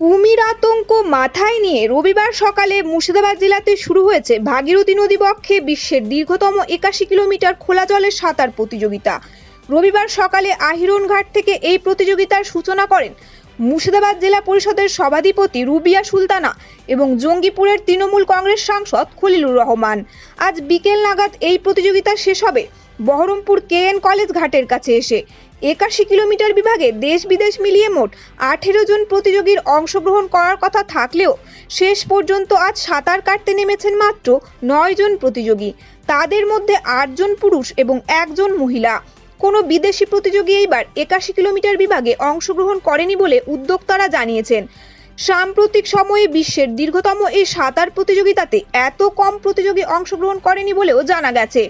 কুমির আতঙ্ক মাথায় নিয়ে রবিবার সকালে মুর্শিদাবাদ জেলাতে শুরু হয়েছে ভাগীরথী নদী বক্ষে বিশ্বের দীর্ঘতম একাশি কিলোমিটার খোলা জলের সাঁতার প্রতিযোগিতা। রবিবার সকালে আহিরন ঘাট থেকে এই প্রতিযোগিতার সূচনা করেন মুর্শিদাবাদ জেলা পরিষদের সভাধিপতি রুবিয়া সুলতানা এবং জঙ্গিপুরের তৃণমূল কংগ্রেস সাংসদ খলিলুর রহমান। আজ বিকেল নাগাদ এই প্রতিযোগিতা শেষ হবে। বহরমপুর কে এন কলেজ ঘাটের কাছে এসে একাশি কিলোমিটার বিভাগে দেশ বিদেশ মিলিয়ে মোট আঠেরো জন প্রতিযোগীর অংশগ্রহণ করার কথা থাকলেও শেষ পর্যন্ত আজ সাঁতার কাটতে নেমেছেন মাত্র নয় জন প্রতিযোগী। তাদের মধ্যে আটজন পুরুষ এবং একজন মহিলা। কোনো বিদেশি প্রতিযোগী এইবার একাশি কিলোমিটার বিভাগে অংশগ্রহণ করেনি বলে উদ্যোক্তারা জানিয়েছেন। সাম্প্রতিক সময়ে বিশ্বের দীর্ঘতম এই সাঁতার প্রতিযোগিতাতে এত কম প্রতিযোগী অংশগ্রহণ করেনি বলেও জানা গেছে।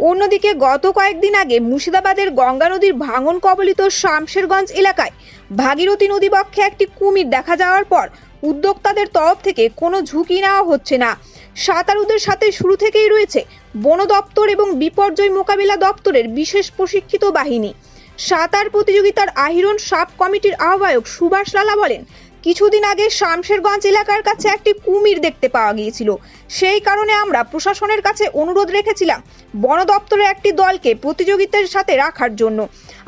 অন্যদিকে গত কয়েকদিন আগে মুর্শিদাবাদের গঙ্গা নদীর ভাঙন কবলিত শামশেরগঞ্জ এলাকায় ভাগীরথী নদীবক্ষে একটি কুমির দেখা যাওয়ার পর উদ্যোক্তাদের তরফ থেকে কোনো ঝুঁকি নেওয়া হচ্ছে না। সাঁতারুদের সাথে শুরু থেকেই রয়েছে বন দপ্তর এবং বিপর্যয় মোকাবিলা দপ্তরের বিশেষ প্রশিক্ষিত বাহিনী। সাঁতার প্রতিযোগিতার আহিরন সাব কমিটির আহ্বায়ক সুভাষ লালা বলেন, কিছুদিন আগে শামশেরগঞ্জ এলাকার কাছে একটি কুমির দেখতে পাওয়া গিয়েছিল। সেই কারণে আমরা প্রশাসনের কাছে অনুরোধ রেখেছিলাম বন দপ্তরের একটি দলকে প্রতিযোগিতার সাথে রাখার জন্য।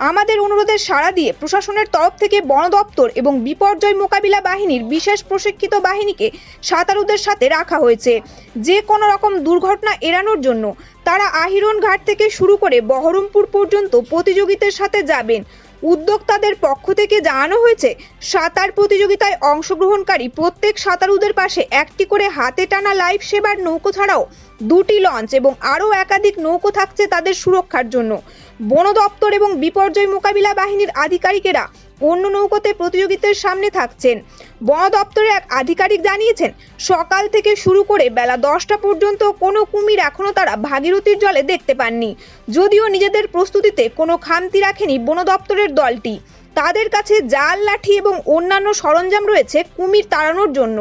আমাদের অনুরোধের সাড়া দিয়ে প্রশাসনের তরফ থেকে বন দপ্তর এবং বিপর্যয় মোকাবিলা বাহিনীর বিশেষ প্রশিক্ষিত বাহিনীকে সাঁতারুদের সাথে রাখা হয়েছে। যে কোনো রকম দুর্ঘটনা এড়ানোর জন্য তারা আহিরন ঘাট থেকে শুরু করে বহরমপুর পর্যন্ত প্রতিযোগিতার সাথে যাবেন। উদ্যোক্তাদের পক্ষ থেকে জানানো হয়েছে, সাঁতার প্রতিযোগিতায় অংশগ্রহণকারী প্রত্যেক সাঁতারুদের পাশে একটি করে হাতে টানা লাইফ সেবার নৌকো ছাড়াও দুটি লঞ্চ এবং আরও একাধিক নৌকো থাকছে তাদের সুরক্ষার জন্য। বন দপ্তর এবং বিপর্যয় মোকাবিলা বাহিনীর আধিকারিকেরা অন্য নৌকোতে প্রতিযোগিতার সামনে থাকছেন। বন দপ্তরের এক আধিকারিক জানিয়েছেন, সকাল থেকে শুরু করে বেলা দশটা পর্যন্ত কোনো কুমির এখনও তারা ভাগীরথীর জলে দেখতে পাননি। যদিও নিজেদের প্রস্তুতিতে কোনো খামতি রাখেনি বন দপ্তরের দলটি। তাদের কাছে জাল, লাঠি এবং অন্যান্য সরঞ্জাম রয়েছে কুমির তাড়ানোর জন্য।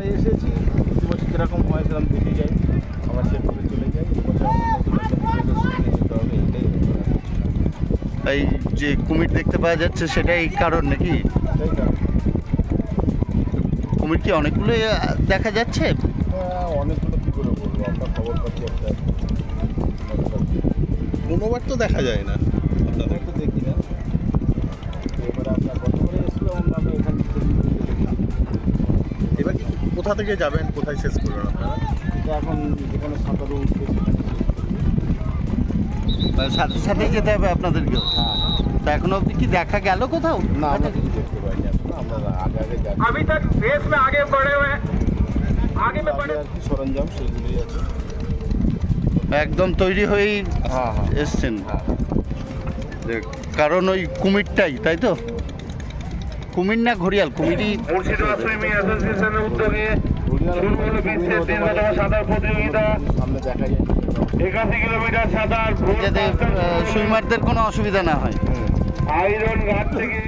আমরা এসেছি বছর যেরকম হয় সেরকম দেখে যাই আবার সেভাবে চলে যাই এই যে কুমির দেখতে পাওয়া যাচ্ছে সেটাই কারণ নাকি কুমির কি অনেকগুলো দেখা যাচ্ছে হ্যাঁ, অনেকগুলো কী করে বলব আমরা খবর পাচ্ছি একটা কোনোবার তো দেখা যায় না আপনাদের তো দেখি না কোথা থেকে যাবেন কোথায় শেষ করবেন আপনারা এটা এখন যেখানে সাঁতারু উঠবে সেখানে মানে সাথে সাথেই যেতে হবে আপনাদেরকেও হ্যাঁ তা এখনো অবধি কি দেখা গেল কোথাও না আমরা কিছু দেখতে পাইনি এখন আমরা আগে আগে যাচ্ছি अभी तक रेस में आगे बढ़े हुए हैं आगे में আগে बढ़े আর কি সরঞ্জাম সেগুলোই আছে একদম তৈরি হয়েই হ্যাঁ হ্যাঁ এসছেন হ্যাঁ যে কারণ ওই কুমিরটাই তাই তো কুমির না ঘড়িয়াল কুমিরই মুর্শিদাবাদ সুইমিং অ্যাসোসিয়েশনের উদ্যোগে সাদা শুরু হলো কুমির বিশ্বের হতে সাঁতার প্রতিযোগিতা সামনে দেখা একাশি কিলোমিটার সাঁতার যাতে। সুইমারদের কোনো অসুবিধা না হয় আয়রন ঘাট থেকে